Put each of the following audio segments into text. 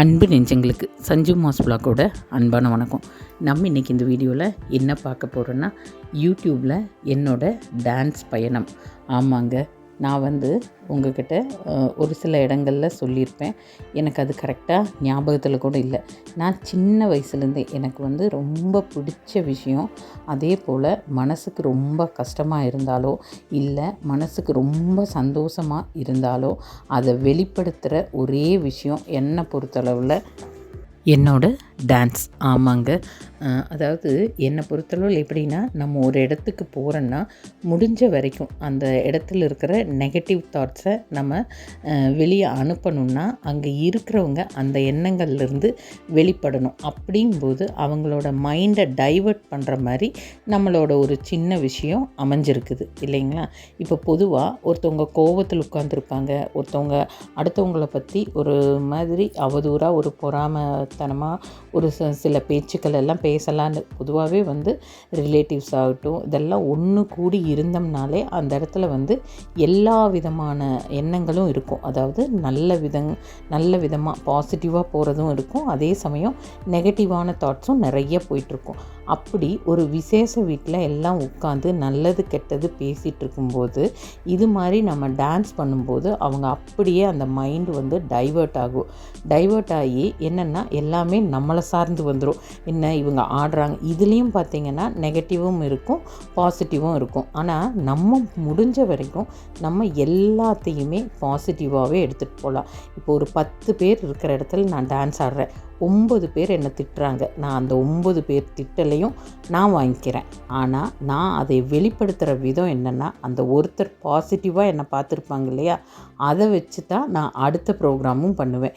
அன்பு நெஞ்சங்களுக்கு சஞ்சு மாஸ் பிளாக்கோட அன்பான வணக்கம். நம்ம இன்றைக்கி இந்த வீடியோவில் என்ன பார்க்க போகிறோன்னா யூடியூப்பில் என்னோடய டான்ஸ் பயணம். ஆமாங்க நான் வந்து உங்ககிட்ட ஒரு சில இடங்களில் சொல்லியிருப்பேன். எனக்கு அது கரெக்டாக ஞாபகத்தில் கூட இல்லை. நான் சின்ன வயசுலேருந்தே எனக்கு வந்து ரொம்ப பிடிச்ச விஷயம் அதே போல் மனசுக்கு ரொம்ப கஷ்டமாக இருந்தாலோ இல்லை மனசுக்கு ரொம்ப சந்தோஷமாக இருந்தாலோ அதை வெளிப்படுத்துகிற ஒரே விஷயம் என்னை பொறுத்தளவில் என்னோட டான்ஸ். ஆமாங்க. அதாவது என்னை பொறுத்தளவில் எப்படின்னா நம்ம ஒரு இடத்துக்கு போகிறோன்னா முடிஞ்ச வரைக்கும் அந்த இடத்துல இருக்கிற நெகட்டிவ் தாட்ஸை நம்ம வெளியே அனுப்பணும்னா அங்கே இருக்கிறவங்க அந்த எண்ணங்கள்லேருந்து வெளிப்படணும். அப்படிங்கும்போது அவங்களோட மைண்டை டைவர்ட் பண்ணுற மாதிரி நம்மளோட ஒரு சின்ன விஷயம் அமைஞ்சிருக்குது. இல்லைங்களா? இப்போ பொதுவாக ஒருத்தவங்க கோவத்தில் உட்காந்துருப்பாங்க ஒருத்தவங்க அடுத்தவங்களை பற்றி ஒரு மாதிரி அவதூறாக ஒரு பொறாமத்தனமாக ஒரு சில பேச்சுக்கள் எல்லாம் பேசலான்னு பொதுவாகவே வந்து ரிலேட்டிவ்ஸ் ஆகட்டும் இதெல்லாம் ஒன்று கூடி இருந்தோம்னாலே அந்த இடத்துல வந்து எல்லா விதமான எண்ணங்களும் இருக்கும். அதாவது நல்ல விதங் நல்ல விதமாக பாசிட்டிவாக போகிறதும் இருக்கும். அதே சமயம் நெகட்டிவான தாட்ஸும் நிறைய போயிட்டுருக்கும். அப்படி ஒரு விசேஷ வீட்டில் எல்லாம் உட்காந்து நல்லது கெட்டது பேசிகிட்டு இருக்கும்போது இது மாதிரி நம்ம டான்ஸ் பண்ணும்போது அவங்க அப்படியே அந்த மைண்டு வந்து டைவர்ட் ஆகும். டைவர்ட் ஆகி என்னென்னா எல்லாமே நம்மளை சார்ந்து வந்துடும் என்ன இவங்க ஆடுறாங்க. இதுலேயும் பார்த்தீங்கன்னா நெகட்டிவும் இருக்கும் பாசிட்டிவும் இருக்கும். ஆனால் நம்ம முடிஞ்ச வரைக்கும் நம்ம எல்லாத்தையுமே பாசிட்டிவாகவே எடுத்துகிட்டு போகலாம் இப்போ ஒரு பத்து பேர் இருக்கிற இடத்துல நான் டான்ஸ் ஆடுறேன். ஒம்பது பேர் என்னை திட்டுறாங்க. நான் அந்த ஒம்பது பேர் திட்டலையும் நான் வாங்கிக்கிறேன். ஆனால் நான் அதை வெளிப்படுத்துகிற விதம் என்னென்னா அந்த ஒருத்தர் பாசிட்டிவாக என்னை பார்த்துருப்பாங்க இல்லையா? அதை வச்சு தான் நான் அடுத்த ப்ரோக்ராமும் பண்ணுவேன்.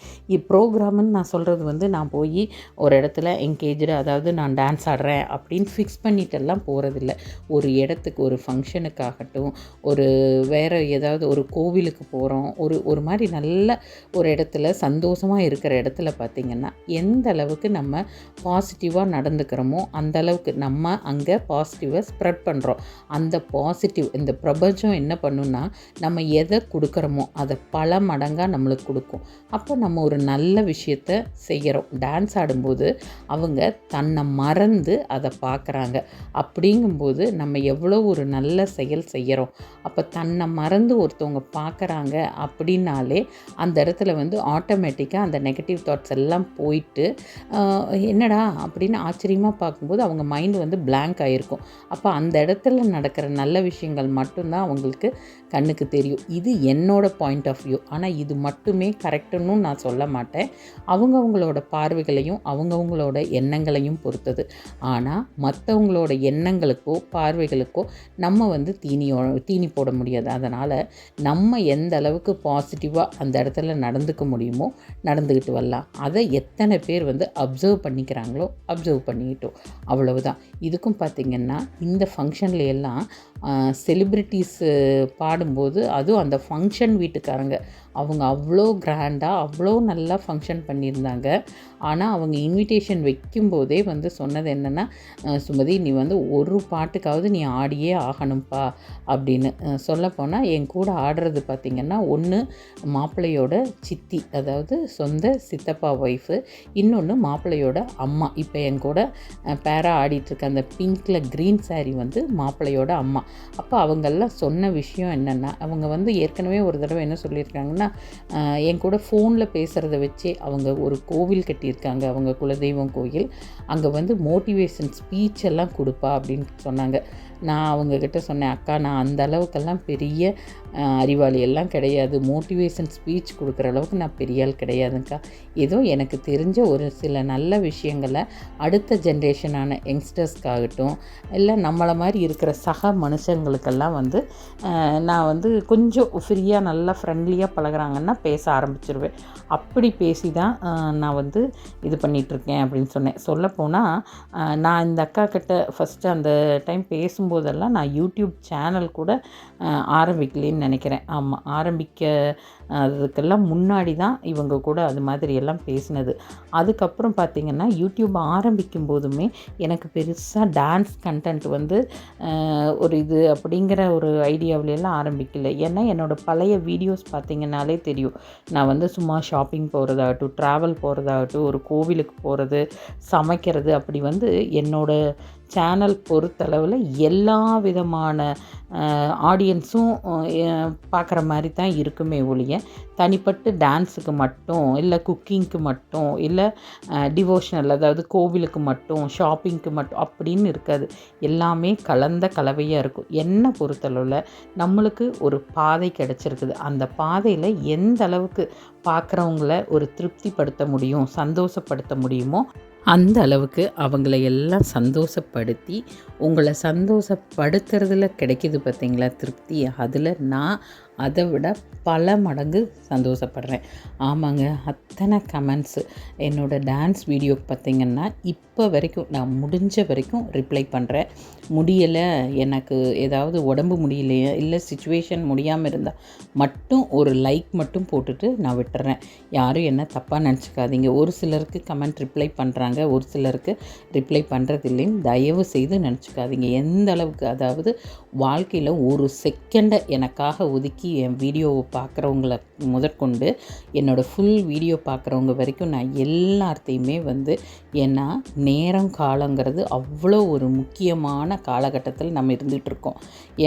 ப்ரோக்ராம்னு நான் சொல்கிறது வந்து நான் போய் ஒரு இடத்துல என்கேஜ்டு அதாவது நான் டான்ஸ் ஆடுறேன் அப்படின்னு ஃபிக்ஸ் பண்ணிட்டெல்லாம் போகிறதில்ல ஒரு இடத்துக்கு ஒரு ஃபங்க்ஷனுக்காகட்டும் ஒரு வேறு ஏதாவது ஒரு கோவிலுக்கு போகிறோம் ஒரு ஒரு மாதிரி நல்ல ஒரு இடத்துல சந்தோஷமாக இருக்கிற இடத்துல பார்த்திங்கன்னா எந்த அளவுக்கு நம்ம பாசிட்டிவாக நடந்துக்கிறோமோ அந்த அளவுக்கு நம்ம அங்கே பாசிட்டிவாக ஸ்ப்ரெட் பண்ணுறோம் அந்த பாசிட்டிவ் இந்த பிரபஞ்சம் என்ன பண்ணுன்னா நம்ம எதை கொடுக்குறோமோ அதை பல மடங்காக நம்மளுக்கு கொடுக்கும். அப்போ நம்ம ஒரு நல்ல விஷயத்த செய்கிறோம் டான்ஸ் ஆடும்போது அவங்க தன்னை மறந்து அதை பார்க்குறாங்க. அப்படிங்கும்போது நம்ம எவ்வளோ ஒரு நல்ல செயல் செய்கிறோம் அப்போ தன்னை மறந்து ஒருத்தவங்க பார்க்குறாங்க அப்படின்னாலே அந்த இடத்துல வந்து ஆட்டோமேட்டிக்காக அந்த நெகட்டிவ் தாட்ஸ் எல்லாம் போய் போயிட்டு என்னடா அப்படின்னு ஆச்சரியமாக பார்க்கும்போது அவங்க மைண்டு வந்து பிளாங்க் ஆகிருக்கும் அப்போ அந்த இடத்துல நடக்கிற நல்ல விஷயங்கள் மட்டும்தான் அவங்களுக்கு கண்ணுக்கு தெரியும். இது என்னோட பாயிண்ட் ஆஃப் வியூ ஆனால் இது மட்டுமே கரெக்டுன்னு நான் சொல்ல மாட்டேன். அவங்கவுங்களோட பார்வைகளையும் அவங்கவுங்களோட எண்ணங்களையும் பொறுத்தது. ஆனால் மற்றவங்களோட எண்ணங்களுக்கோ பார்வைகளுக்கோ நம்ம வந்து தீனியோ தீனி போட முடியாது. அதனால் நம்ம எந்த அளவுக்கு பாசிட்டிவாக அந்த இடத்துல நடந்துக்க முடியுமோ நடந்துக்கிட்டு வரலாம். அதை எத்தனை பேர் வந்து அப்சர்வ் பண்ணிக்கிறாங்களோ அப்சர்வ் பண்ணிக்கிட்டோம். அவ்வளவுதான். இதுக்கும் பார்த்திங்கன்னா இந்த ஃபங்க்ஷன்ல எல்லாம் செலிப்ரிட்டிஸு பாடும்போது அதுவும் அந்த ஃபங்க்ஷன் வீட்டுக்காரங்க. அவங்க அவ்வளோ கிராண்டாக அவ்வளோ நல்லா ஃபங்க்ஷன் பண்ணியிருந்தாங்க. ஆனால் அவங்க இன்விடேஷன் வைக்கும்போதே வந்து சொன்னது என்னென்னா சுமதி நீ வந்து ஒரு பாட்டுக்காவது நீ ஆடியே ஆகணும்ப்பா அப்படின்னு. சொல்லப்போனால் என் கூட ஆடுறது பார்த்திங்கன்னா ஒன்று மாப்பிள்ளையோட சித்தி அதாவது சொந்த சித்தப்பா ஒய்ஃபு இன்னொன்று மாப்பிள்ளையோட அம்மா. இப்போ என் கூட பேரா ஆடிட்டுருக்க அந்த பிங்க்கில் க்ரீன் saree வந்து மாப்பிள்ளையோட அம்மா. அப்போ அவங்கெல்லாம் சொன்ன விஷயம் என்னென்னா அவங்க வந்து ஏற்கனவே ஒரு தடவை என்ன சொல்லியிருக்காங்கன்னா என் கூட ஃபோனில் பேசுகிறத வச்சே அவங்க ஒரு கோவில் கட்டி கட்டியிருக்காங்க அவங்க குலதெய்வம் கோயில். அங்கே வந்து மோட்டிவேஷன் ஸ்பீச் எல்லாம் கொடுப்பா அப்படின்னு சொன்னாங்க. நான் அவங்கக்கிட்ட சொன்னேன் அக்கா நான் அந்த அளவுக்கெல்லாம் பெரிய அறிவாளி எல்லாம் கிடையாது. மோட்டிவேஷன் ஸ்பீச் கொடுக்குற அளவுக்கு நான் பெரிய ஆள் கிடையாதுங்க்கா ஏதோ எனக்கு தெரிஞ்ச ஒரு சில நல்ல விஷயங்களை அடுத்த ஜென்ரேஷனான யங்ஸ்டர்ஸ்க்காகட்டும் இல்லை நம்மளை மாதிரி இருக்கிற சக மனுஷங்களுக்கெல்லாம் வந்து நான் வந்து கொஞ்சம் ஃப்ரீயாக நல்லா ஃப்ரெண்ட்லியாக பழகுறாங்கன்னா பேச ஆரம்பிச்சிருவேன். அப்படி பேசி தான் நான் வந்து இது பண்ணிகிட்ருக்கேன் அப்படின்னு சொன்னேன். சொல்லப்போனால் நான் இந்த அக்கா கிட்ட ஃபஸ்ட்டு அந்த டைம் பேசும்போதெல்லாம் நான் யூடியூப் சேனல் கூட ஆரம்பிக்கலேன்னு அப்படின்னு நினைக்கிறேன். ஆமாம் ஆரம்பிக்க அதுக்கெல்லாம் முன்னாடி தான் இவங்க கூட அது மாதிரி எல்லாம் பேசினது. அதுக்கப்புறம் பார்த்திங்கன்னா யூடியூப் ஆரம்பிக்கும் போதுமே எனக்கு பெருசாக டான்ஸ் கண்டென்ட் வந்து ஒரு இது அப்படிங்கிற ஒரு ஐடியாவில எல்லாம் ஆரம்பிக்கல. ஏன்னா என்னோடய பழைய வீடியோஸ் பார்த்திங்கனாலே தெரியும். நான் வந்து சும்மா ஷாப்பிங் போகிறதாகட்டும் ட்ராவல் போகிறதாகட்டும் ஒரு கோவிலுக்கு போகிறது சமைக்கிறது அப்படி வந்து என்னோடய சேனல் பொறுத்தளவில் எல்லா விதமான ஆடியன்ஸும் பார்க்குற மாதிரி தான் இருக்குமே ஒழிய தனிப்பட்டு டான்ஸுக்கு மட்டும் இல்லை குக்கிங்க்கு மட்டும் இல்லை டிவோஷனல் அதாவது கோவிலுக்கு மட்டும் ஷாப்பிங்க்கு மட்டும் அப்படின்னு இருக்காது. எல்லாமே கலந்த கலவையாக இருக்கும். என்னை பொறுத்தளவில் நம்மளுக்கு ஒரு பாதை கிடச்சிருக்குது. அந்த பாதையில் எந்த அளவுக்கு பார்க்குறவங்கள ஒரு திருப்திப்படுத்த முடியும் சந்தோஷப்படுத்த முடியுமோ? அந்த அளவுக்கு அவங்கள எல்லாம் சந்தோஷப்படுத்தி உங்களை சந்தோஷப்படுத்துறதுல கிடைக்கிது பார்த்தீங்களா திருப்தி. அதில் நான் அதை விட பல மடங்கு சந்தோஷப்படுறேன். ஆமாங்க அத்தனை கமெண்ட்ஸு என்னோடய டான்ஸ் வீடியோக்கு பார்த்தீங்கன்னா இப்போ வரைக்கும் நான் முடிஞ்ச வரைக்கும் ரிப்ளை பண்ணுறேன் முடியலை எனக்கு ஏதாவது உடம்பு முடியலையே இல்லை சுச்சுவேஷன் முடியாமல் இருந்தால் மட்டும் ஒரு லைக் மட்டும் போட்டுட்டு நான் விட்டுறேன். யாரும் என்ன தப்பாக நினச்சிக்காதீங்க. ஒரு சிலருக்கு கமெண்ட் ரிப்ளை பண்ணுறாங்க ஒரு சிலருக்கு ரிப்ளை பண்ணுறது தயவு செய்து நினச்சிக்காதீங்க. எந்த அளவுக்கு அதாவது வாழ்க்கையில் ஒரு செகண்டை எனக்காக ஒதுக்கி என் வீடியோவை பார்க்குறவங்கள முதற்கொண்டு என்னோடய ஃபுல் வீடியோ பார்க்குறவங்க வரைக்கும் நான் எல்லாத்தையுமே வந்து ஏன்னா நேரம் காலங்கிறது அவ்வளோ ஒரு முக்கியமான காலகட்டத்தில் நம்ம இருந்துகிட்ருக்கோம்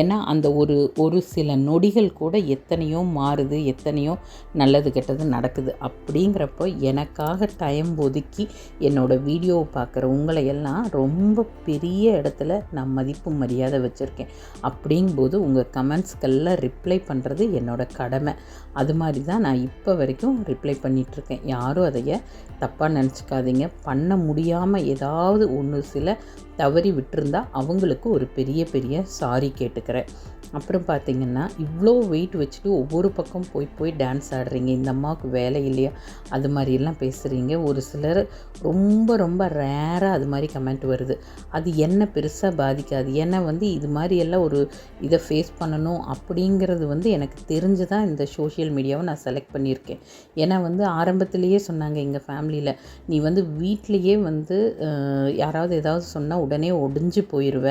ஏன்னா அந்த ஒரு ஒரு சில நொடிகள் கூட எத்தனையோ மாறுது எத்தனையோ நல்லது கெட்டது நடக்குது. அப்படிங்கிறப்போ எனக்காக டைம் ஒதுக்கி என்னோடய வீடியோவை பார்க்குற உங்களையெல்லாம் ரொம்ப பெரிய இடத்துல நான் மதிப்பு மரியாதை வச்சுருக்கேன். அப்படிங்கும்போது உங்கள் கமெண்ட்ஸ்க்கெல்லாம் ரிப்ளை பண்ணுறது என்னோட கடமை. அது மாதிரி தான் நான் இப்போ வரைக்கும் ரிப்ளை பண்ணிகிட்ருக்கேன் யாரும் அதைய தப்பாக நினச்சிக்காதீங்க. பண்ண முடியாமல் ஏதாவது ஒன்று சில தவறி விட்டுருந்தா அவங்களுக்கு ஒரு பெரிய பெரிய சாரி கேட்டுக்கிறேன். அப்புறம் பார்த்தீங்கன்னா இவ்வளோ வெயிட் வச்சுட்டு ஒவ்வொரு பக்கம் போய் போய் டான்ஸ் ஆடுறீங்க. இந்த அம்மாவுக்கு வேலை இல்லையா? அது மாதிரிலாம் பேசுகிறீங்க ஒரு சிலர் ரொம்ப ரொம்ப ரேராக அது மாதிரி கமெண்ட் வருது. அது என்ன பெருசாக பாதிக்காது. ஏன்னா வந்து இது மாதிரியெல்லாம் ஒரு இதை ஃபேஸ் பண்ணணும் அப்படிங்கிறது வந்து எனக்கு தெரிஞ்சு தான் இந்த சோஷியல் மீடியாவை நான் செலக்ட் பண்ணியிருக்கேன். ஏன்னா வந்து ஆரம்பத்திலேயே சொன்னாங்க எங்கள் ஃபேமிலியில் நீ வந்து வீட்லேயே வந்து யாராவது ஏதாவது சொன்னால் உடனே ஒடிஞ்சு போயிடுவ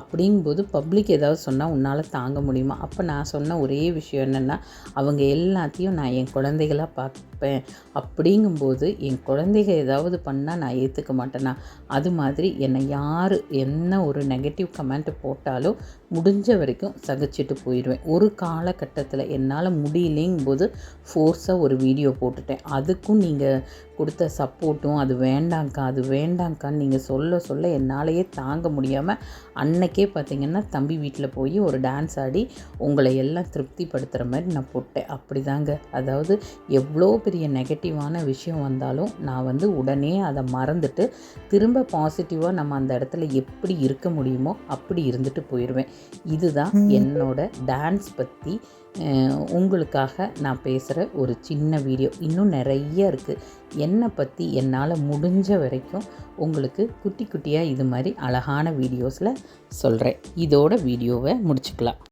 அப்படிங்கும்போது பப்ளிக் ஏதாவது சொன்னால் உன்னால் தாங்க முடியுமா? அப்போ நான் சொன்ன ஒரே விஷயம் என்னென்னா அவங்க எல்லாத்தையும் நான் என் குழந்தைகளாக இருப்பேன் அப்படிங்கும்போது என் குழந்தைங்க ஏதாவது பண்ணால் நான் ஏற்றுக்க மாட்டேனா? அது மாதிரி என்னை யார் என்ன ஒரு நெகட்டிவ் கமெண்ட் போட்டாலும் முடிஞ்ச வரைக்கும் சகிச்சிட்டு போயிடுவேன். ஒரு காலகட்டத்தில் என்னால் முடியலைங்கும்போது ஃபோர்ஸாக ஒரு வீடியோ போட்டுட்டேன். அதுக்கும் நீங்கள் கொடுத்த சப்போர்ட்டும் அது வேண்டாங்க்கா அது வேண்டாங்க்கான்னு நீங்கள் சொல்ல சொல்ல என்னாலேயே தாங்க முடியாமல் அன்னைக்கே பார்த்திங்கன்னா தம்பி வீட்டில் போய் ஒரு டான்ஸ் ஆடி உங்களை எல்லாம் திருப்திப்படுத்துகிற மாதிரி நான் போட்டேன். அப்படி தாங்க அதாவது எவ்வளோ பெரிய நெகட்டிவான விஷயம் வந்தாலும் நான் வந்து உடனே அதை மறந்துட்டு திரும்ப பாசிட்டிவாக நம்ம அந்த இடத்துல எப்படி இருக்க முடியுமோ அப்படி இருந்துட்டு போயிடுவேன் இதுதான் என்னோட டான்ஸ் பற்றி உங்களுக்காக நான் பேசுகிற ஒரு சின்ன வீடியோ இன்னும் நிறைய இருக்குது என்னை பற்றி என்னால் முடிஞ்ச வரைக்கும் உங்களுக்கு குட்டி குட்டியாக இது மாதிரி அழகான வீடியோஸில் சொல்கிறேன் இதோட வீடியோவை முடிச்சுக்கலாம்.